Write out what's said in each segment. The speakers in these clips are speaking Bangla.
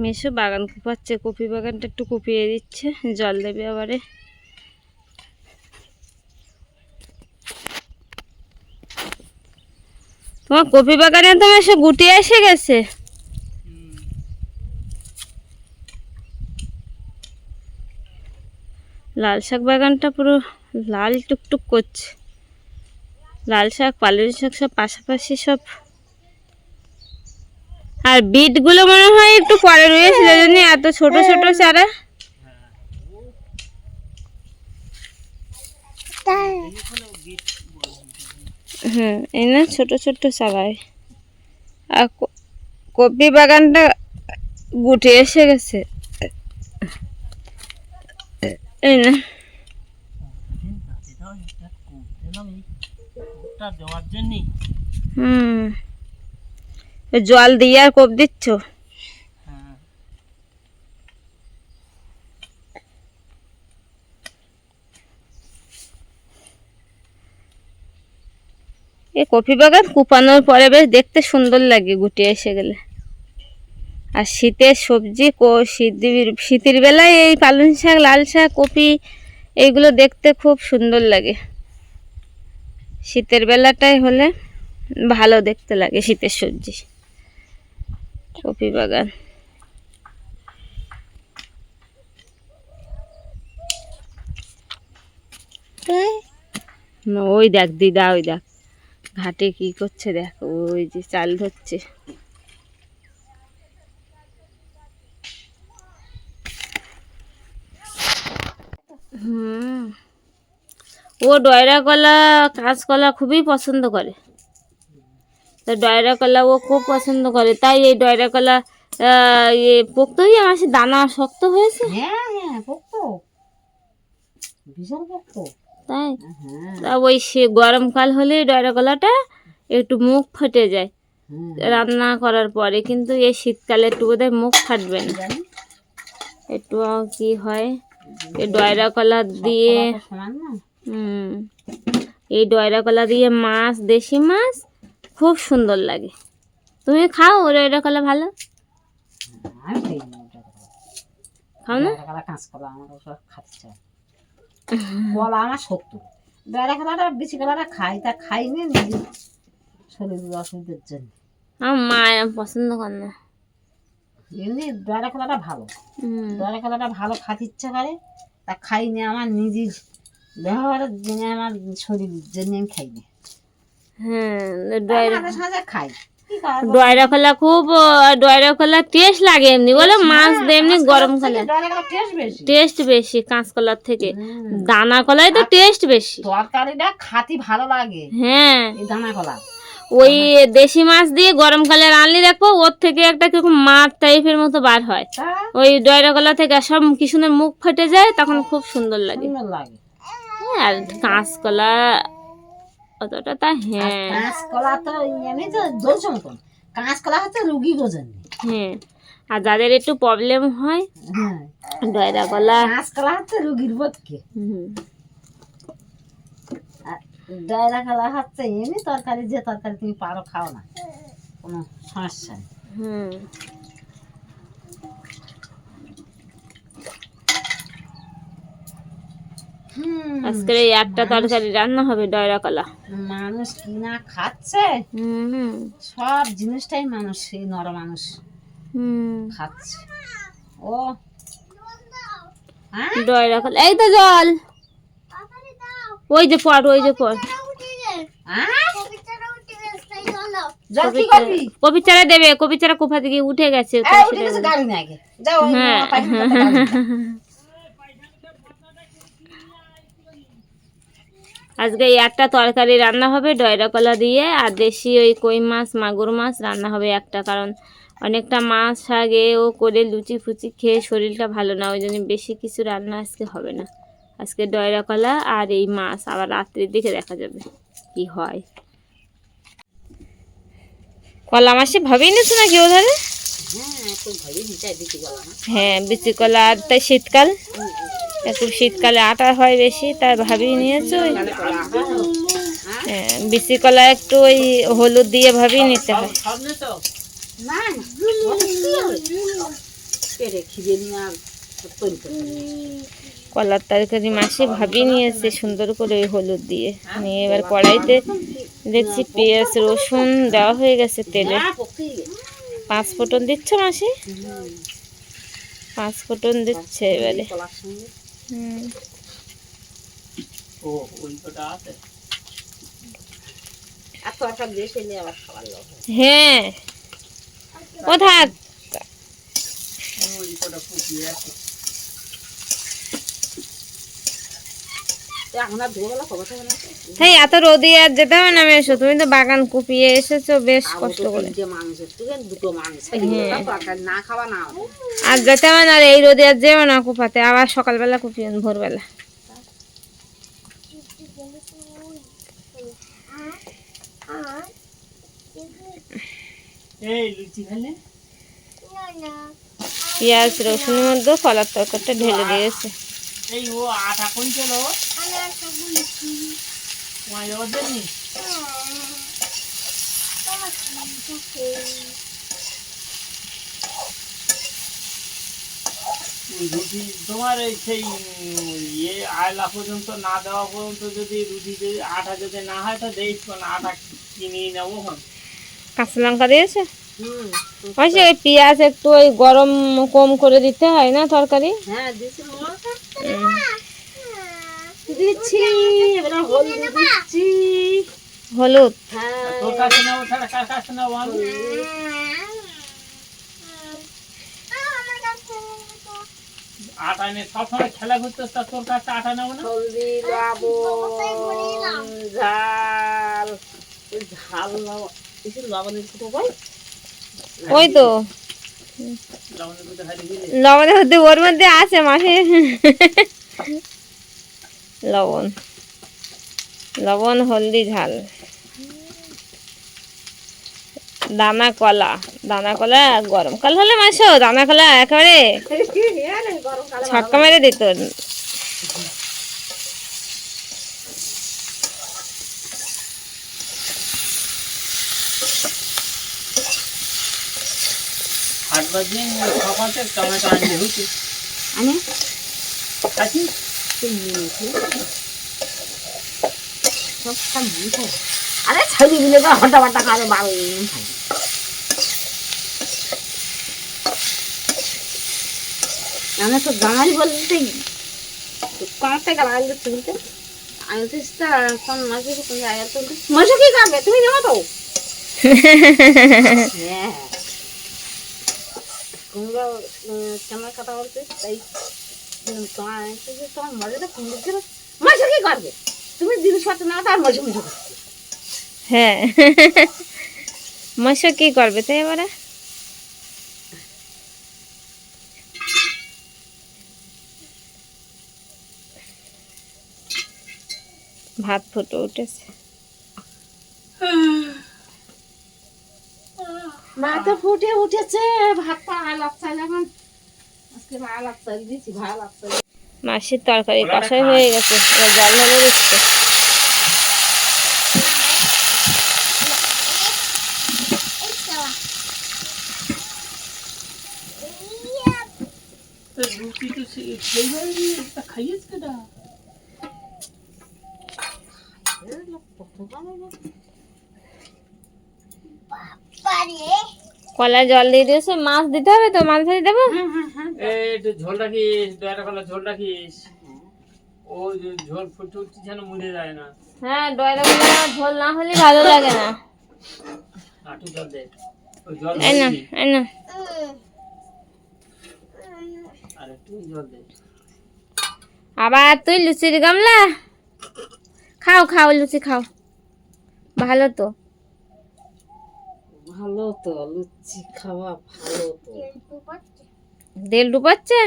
মেশো, বাগান কুপাচ্ছে, কপি বাগানটা একটু কুপিয়ে দিচ্ছে, জল দেবে আবারে। তোমার কপি বাগানে তো মেশো গুটিয়ে এসে গেছে। লাল শাক বাগানটা পুরো লাল টুকটুক করছে। লাল শাক, পালং শাক সব পাশাপাশি সব আর বিটগুলো মনে হয় একটু পরে রয়েছিল জন্য এত ছোট ছোট চারা হ্যাঁ এই না ছোট ছোট চারায় আর কপি বাগানটা গুটে এসে গেছে। এই না। হুম। জল দিয়ে আর কোপ দিচ্ছ? এই কফি বাগান কুপানোর পরে বেশ দেখতে সুন্দর লাগে গুটি এসে গেলে। আর শীতের সবজি শীতের শীতের বেলায় এই পালং শাক, লাল শাক, কপি, এইগুলো দেখতে খুব সুন্দর লাগে। শীতের বেলাটাই হলে ভালো দেখতে লাগে শীতের সবজি। কপি বাগান ওই দেখ, দিদা, ওই দেখ। ঘাটে কি করছে দেখ, ওই যে চাল ধরছে। হুম। ও ডয়রা কলা, কাঁচকলা খুবই পছন্দ করে। তা ডয়রা কলা ও খুব পছন্দ করে। তাই এই ডয়রা কলা ইয়ে পোক্তই আমার সে দানা শক্ত হয়েছে। হ্যাঁ হ্যাঁ পোক্ত। বিশাল পোক্ত। তাই? হ্যাঁ। তা ওই সে গরমকাল হলে ডয়রা কলাটা একটু মুখ ফেটে যায়। হ্যাঁ রান্না করার পরে কিন্তু এই শীতকালে একটু বোধহয় মুখ ফাটবে না। একটু কি হয় এই ডয়রা কলা দিয়ে হুম। এই ডয়রা কলা দিয়ে মাছ দেশি মাছ খুব সুন্দর লাগে। তুমি খাও ওই ডয়রা কলা ভালো। খাও না? কাঁচকলা আমার ওসব খাতে চাই কলা আমার বেড়া কলাটা বেশি কলাটা খাই তা খাই নি নিজে শরীরের অসুবিধার জন্য। আমার মা পছন্দ করে না। এমনি বেড়া কলাটা ভালো। বেড়া ভালো খাতে ইচ্ছা করে তা খাই নি আমার নিজের ব্যবহারের জন্য আমার শরীরের জন্য আমি খাই না। হ্যাঁ ডয়রা কলা খুব ডয়রা কলা টেস্ট লাগে এমনি। বলে মাছ দিয়ে এমনি বেড়া কলা টেস্ট বেশি। কাঁচকলার থেকে। দানা কলাই তো টেস্ট বেশি। তরকারিটা খাতি ভালো লাগে। হ্যাঁ। দানা কলা। ওই দেশি মাছ দিয়ে গরমকালে রানলে দেখো ওর থেকে একটা কীরকম মাছ টাইপের মতো বার হয়। ওই ডয়রা কলা থেকে সব কি সুন্দর মুখ ফেটে যায় তখন খুব সুন্দর লাগে। সুন্দর লাগে। হ্যাঁ, আর কাঁচকলা অতটা তা হ্যাঁ। কাঁচকলা তো এমনি তো জ্বলছে মতন কাঁচকলা হচ্ছে রুগী গোজন। হ্যাঁ। আর যাদের একটু প্রবলেম হয় হ্যাঁ। ডয়রা কলা। কাঁচকলা হচ্ছে রুগীর বোধকে হুম, ডায়রা কলা হচ্ছে এমনি তরকারি যে তরকারি তুমি পারো খাও না। কোনো সমস্যা নেই। হুম। আজকের এই একটা তরকারি রান্না হবে ডয়রা কলা। মানুষ কি না খাচ্ছে? সব জিনিসটাই মানুষ এই নর মানুষ খাচ্ছে। ও। হ্যাঁ? ডয়রা কলা। এই তো জল। ওই যে পট ওই যে পট হ্যাঁ? জল কি করবি? কবি চারা দেবে কবি চারা কোফা থেকে উঠে গেছে উঠে গেছে গাড়ি নিয়ে যাও হ্যাঁ। মামা পাইখানা করতে গাড়ি নিয়ে। আজকে একটা তরকারি রান্না হবে ডয়রা কলা দিয়ে আর দেশি ওই কই মাছ মাগুর মাছ রান্না হবে একটা কারণ অনেকটা মাছ আগে ও করে লুচি ফুচি খেয়ে শরীরটা ভালো না ওই জন্য বেশি কিছু রান্না আজকে হবে না। আজকে ডয়রা কলা আর এই মাছ আবার রাত্রির দিকে দেখা যাবে কি হয়। কলা মাসে ভাবেই নিছো নাকি ও ধরে হ্যাঁ হ্যাঁ বিচি কলা আর তাই শীতকাল। একটু শীতকালে আটা হয় বেশি, তাই ভাবিয়ে নিয়েছো ওই বিচি কলা একটু ওই হলুদ দিয়ে ভাবিয়ে নিতে হয়। কলার তরকারি মাসি ভাবিয়ে নিয়েছে সুন্দর করে ওই হলুদ দিয়ে নিয়ে এবার কড়াইতে দেখছি পেঁয়াজ, রসুন, দেওয়া হয়ে গেছে তেলে। পাঁচ ফোটন দিচ্ছ মাসি পাঁচ ফোটন দিচ্ছে এবারে হুম। ও নিয়ে আবার খাবার লোক হ্যাঁ। ও থাক। তাই এত রোদে আর যেতে হবে না এসো। তুমি তো বাগান কুপিয়ে এসেছ বেশ কষ্ট করে। হ্যাঁ। তরকারি না খাওয়া না হবে। আর যেতে হবে না এই রোদে আর যেও না কুপাতে আবার সকালবেলা কুপিয়ে ভোরবেলা। পেঁয়াজ রসুনের মধ্যে কলার তরকারিটা ঢেলে দিয়েছে। এই ও আটা কোন ছিল ওদের নি রুটি তোমার এই সেই ইয়ে আয়লা পর্যন্ত না দেওয়া পর্যন্ত যদি রুটি যদি আটা যদি না হয় তো দেখ না আটা কিনে নেব হন কাঁচা লঙ্কা দিয়েছে? হুম। ওই পেঁয়াজ একটু ওই গরম কম করে দিতে হয় না তরকারি? হ্যাঁ দিচ্ছি এবার হলদি দিচ্ছি। হলুদ? আটা নিয়ে সবসময় খেলা করতে তোর কাছে আটা নেব না? হলদি লবণ ঝাল ঝাল ভাই ওই তো। লবণের মধ্যে ওর মধ্যে আছে মাসে। লবণ। লবণ হলদি ঝাল। দানা কলা। দানা কলা গরমকাল হলে মাসো দানা কলা একেবারে ছক্কা মেরে দিত। টমেটো আনলে হচ্ছে আমি? সব খাই আরে ছাড়ি দিলে তো হটা বাটা খাবে বারো আমি তো গামারি বলতে কমাতে গেলাম আমি তুলতে আমি তো কোন মাসে কোন জায়গায় মাসে কি খাবে তুমি নেব তো হ্যাঁ কুমড়ো কেমন কথা বলতে তাই তোমার আমি তো যে তোমার মজাটা কুমড়ো ছিল মাসে কি করবে তুমি জিনিসপত্র না তার মাসে মাসে হ্যাঁ। কি করবে তাই এবারে ভাত ফুটে উঠেছে। ভাত ফুটে উঠেছে ভাতটা আলাপ চাই এখন আজকে আলাপ চাই দিয়েছি ভালো লাগছে মাসির তরকারি কষাই হয়ে গেছে এবার জল ঢেলে দিচ্ছে। তো রুটি কলা জল দিয়ে দিয়েছে মাছ দিতে হবে তো মাছ ধরে দেবো? এই একটু ঝোল রাখিস দয়াটা কলা ঝোল রাখিস। ও ঝোল ফুটে উঠছে যেন মুড়ে যায় না। হ্যাঁ ডয়রা গুলো ঝোল না হলে ভালো লাগে না। আটু জল দে জল এই না এই না। আর একটু জল দে। আবার তুই লুচির গামলা? খাও খাও লুচি খাও। ভালো তো। ভালো তো লুচি খাওয়া ভালো তো। তেল ডুবাচ্ছে?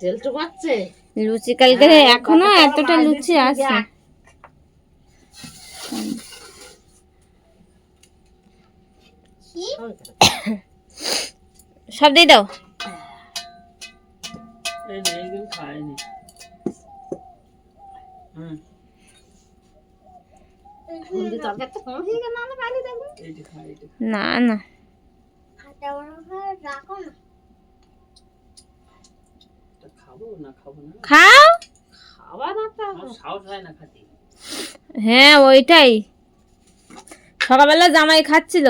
তেল তো পাচ্ছে লুচি কালকে হ্যাঁ, এখনও এতটা লুচি আছে সব দিয়ে দাও। খায়নি। হুম হলদি তরকারি তো কম হয়ে গেল না। না খাও? হয় হ্যাঁ ওইটাই। সকালবেলা জামাই খাচ্ছিল।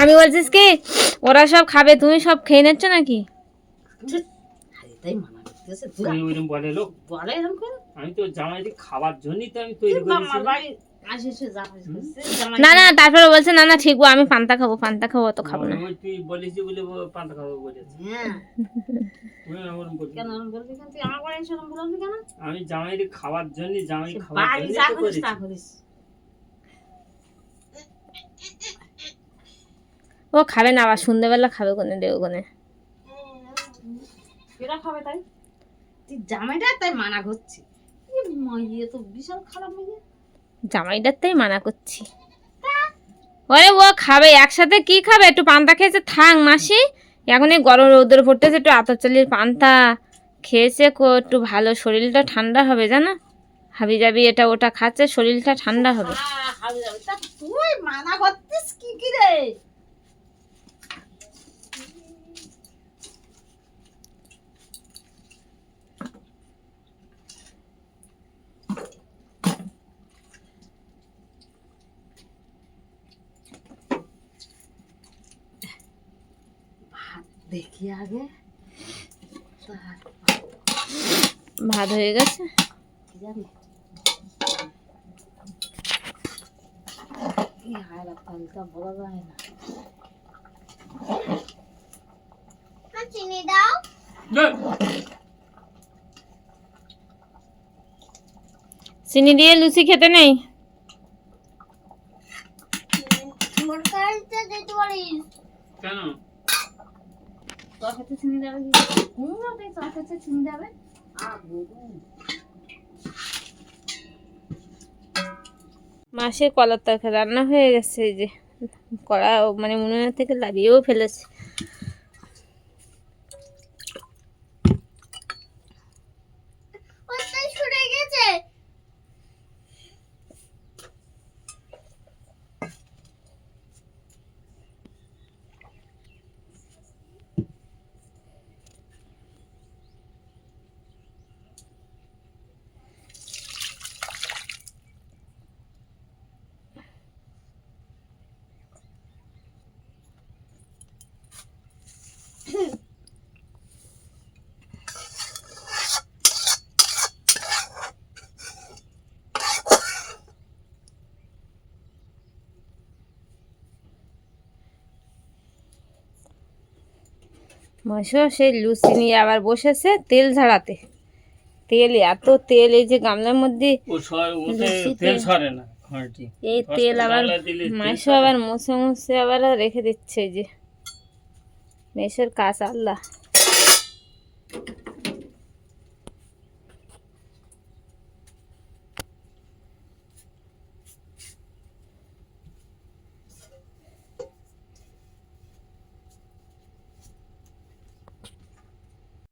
আমি বলছিস কি ওরা সব খাবে তুমি সব খেয়ে নিচ্ছ নাকি? এটাই তুই বলে লোক। বলে আমি তো জামাইকে খাবার জন্যই তো আমি তৈরি করেছি না না তারপরে বলছে না না ঠিক আমি পান্তা খাব পান্তা খাব অত খাব না। তুই বলেছি বলে পান্তা খাব বলেছি। হ্যাঁ। আমি জামাইকে খাবার জন্য জামাই জন্য করিস ও খাবে না আবার সন্ধ্যেবেলা খাবে কোনে দেবো কোনে। কেরা খাবে তাই? তুই জামাইটা তাই মানা করছি। ইয়ে তো বিশাল খারাপ মেয়ে জামাইটার তাই মানা করছি। ওরে ও খাবে? একসাথে কি খাবে? একটু পান্তা খেয়েছে, থাক মাসি। এখন এই গরম রৌদ্র পড়তেছে, একটু আতর চালির পান্তা খেয়েছে একটু ভালো, শরীরটা ঠান্ডা হবে, জানো? হাবি যাবি, এটা ওটা খাচ্ছে, শরীরটা ঠান্ডা হবে। তুই মানা কি কি রে ভাত দেখি আগে তারপর ভাত হয়ে গেছে কি জানি কি হায়রা পাল্টা বলা যায় না চিনি দাও চিনি দিয়ে লুচি খেতে নেই কেন আর মাসের কলার তরকারি রান্না হয়ে গেছে যে কড়া মানে উনুনের থেকে লাগিয়েও ফেলেছে। মাসও সেই লুচি নিয়ে আবার বসেছে তেল ঝাড়াতে। তেল এত তেল এই যে গামলার মধ্যে তেল সরে না এই তেল আবার সরে। আবার মুছে মুছে আবার রেখে দিচ্ছে যে। মেসের কাজ আল্লাহ।